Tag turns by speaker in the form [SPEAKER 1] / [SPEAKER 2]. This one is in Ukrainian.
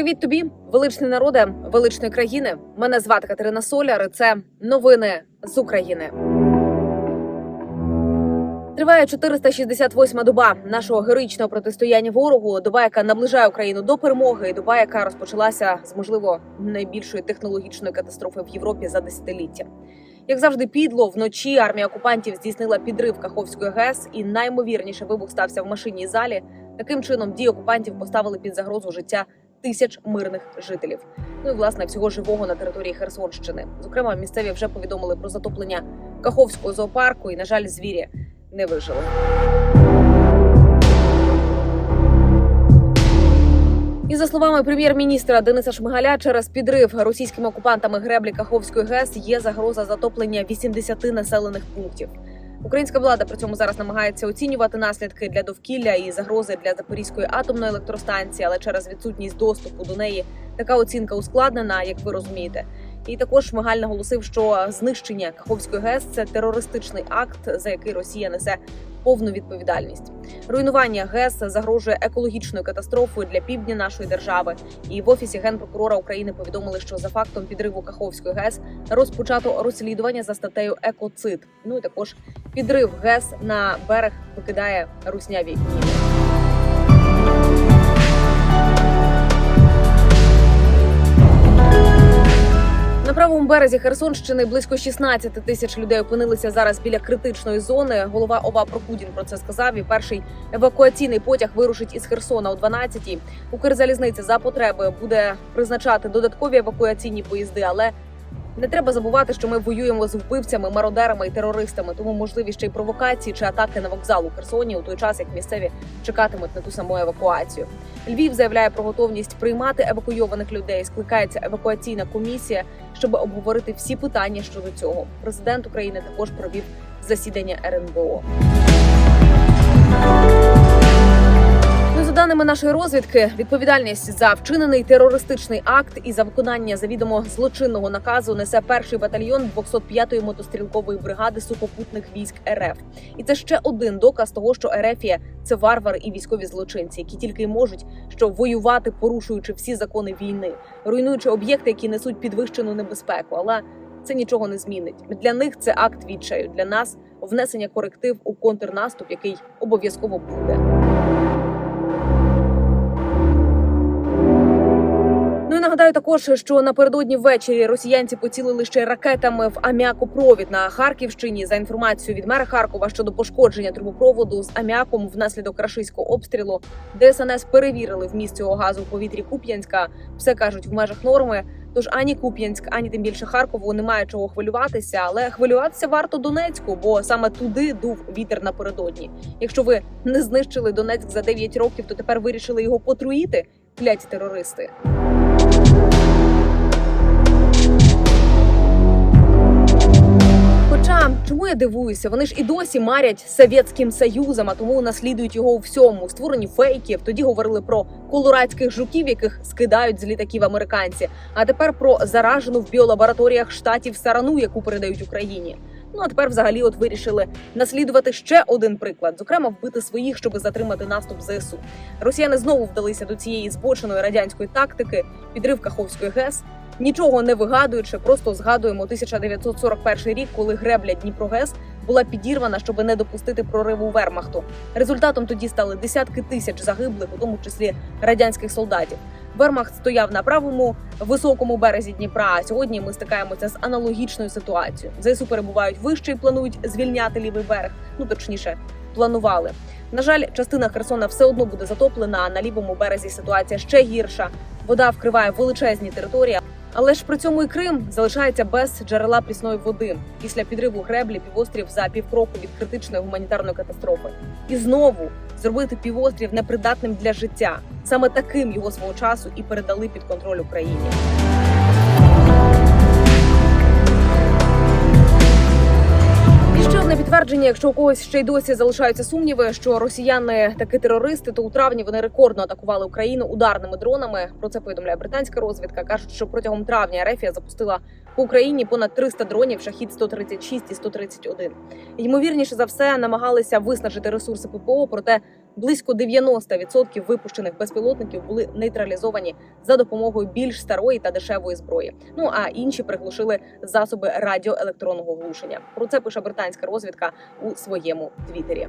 [SPEAKER 1] Привіт тобі, величний народе, величної країни. Мене звати Катерина Соляр. і Це новини з України. Триває 468-ма доба нашого героїчного протистояння ворогу. Доба, яка наближає Україну до перемоги, і доба, яка розпочалася з можливо найбільшої технологічної катастрофи в Європі за десятиліття. Як завжди, підло вночі армія окупантів здійснила підрив Каховської ГЕС, і наймовірніше вибух стався в машинній залі. Таким чином дії окупантів поставили під загрозу життя тисяч мирних жителів. Ну і власне всього живого на території Херсонщини. Зокрема, місцеві вже повідомили про затоплення Каховського зоопарку, і на жаль, звірі не вижили. І за словами прем'єр-міністра Дениса Шмигаля, через підрив російськими окупантами греблі Каховської ГЕС є загроза затоплення 80 населених пунктів. Українська влада при цьому зараз намагається оцінювати наслідки для довкілля і загрози для Запорізької атомної електростанції, але через відсутність доступу до неї така оцінка ускладнена, як ви розумієте. І також Шмигаль наголосив, що знищення Каховської ГЕС це терористичний акт, за який Росія несе повну відповідальність. Руйнування ГЕС загрожує екологічною катастрофою для півдня нашої держави. І в офісі генпрокурора України повідомили, що за фактом підриву Каховської ГЕС розпочато розслідування за статтею Екоцид. Ну і також підрив ГЕС на берег викидає русняві правому березі Херсонщини близько 16 тисяч людей опинилися зараз біля критичної зони. Голова ОВА Прокудін про це сказав. І перший евакуаційний потяг вирушить із Херсона о 12-й. Укрзалізниця за потреби буде призначати додаткові евакуаційні поїзди, але не треба забувати, що ми воюємо з вбивцями, мародерами і терористами. Тому можливі ще й провокації чи атаки на вокзал у Херсоні у той час, як місцеві чекатимуть на ту саму евакуацію. Львів заявляє про готовність приймати евакуйованих людей. Скликається евакуаційна комісія, щоб обговорити всі питання щодо цього. Президент України також провів засідання РНБО. Даними нашої розвідки, відповідальність за вчинений терористичний акт і за виконання завідомо злочинного наказу несе перший батальйон 205-ї мотострілкової бригади сухопутних військ РФ. І це ще один доказ того, що РФія – це варвари і військові злочинці, які тільки й можуть що воювати, порушуючи всі закони війни, руйнуючи об'єкти, які несуть підвищену небезпеку. Але це нічого не змінить. Для них це акт відчаю. Для нас внесення коректив у контрнаступ, який обов'язково буде. Нагадаю також, що напередодні ввечері росіянці поцілили ще ракетами в аміакопровід на Харківщині. За інформацією від мера Харкова щодо пошкодження трубопроводу з аміаком внаслідок рашистського обстрілу, ДСНС перевірили вміст цього газу в повітрі Куп'янська. Все кажуть в межах норми. Тож ані Куп'янськ, ані тим більше Харкову немає чого хвилюватися, але хвилюватися варто Донецьку, бо саме туди дув вітер напередодні. Якщо ви не знищили Донецьк за 9 років, то тепер вирішили його потруїти. Кляті терористи. Я дивуюся? Вони ж і досі марять Совєтським Союзом, а тому наслідують його у всьому. Створені фейків. Тоді говорили про колорадських жуків, яких скидають з літаків американці. А тепер про заражену в біолабораторіях штатів сарану, яку передають Україні. Ну а тепер взагалі от вирішили наслідувати ще один приклад, зокрема вбити своїх, щоб затримати наступ ЗСУ. Росіяни знову вдалися до цієї збоченої радянської тактики, підрив Каховської ГЕС. Нічого не вигадуючи, просто згадуємо 1941 рік, коли гребля Дніпрогес була підірвана, щоб не допустити прориву Вермахту. Результатом тоді стали десятки тисяч загиблих, у тому числі радянських солдатів. Вермахт стояв на правому високому березі Дніпра. А сьогодні ми стикаємося з аналогічною ситуацією. ЗСУ перебувають вище і планують звільняти лівий берег. Ну точніше, планували. На жаль, частина Херсона все одно буде затоплена. А на лівому березі ситуація ще гірша. Вода вкриває величезні території. Але ж при цьому і Крим залишається без джерела прісної води після підриву греблі півострів за півкроку від критичної гуманітарної катастрофи. І знову зробити півострів непридатним для життя. Саме таким його свого часу і передали під контроль Україні. Одне якщо у когось ще й досі залишаються сумніви, що росіяни таки терористи, то у травні вони рекордно атакували Україну ударними дронами. Про це повідомляє британська розвідка. кажуть, що протягом травня Ерефія запустила по Україні понад 300 дронів, шахід 136 і 131. Ймовірніше за все намагалися виснажити ресурси ППО, проте Близько 90% випущених безпілотників були нейтралізовані за допомогою більш старої та дешевої зброї. Ну а інші приглушили засоби радіоелектронного глушення. Про це пише британська розвідка у своєму твіттері.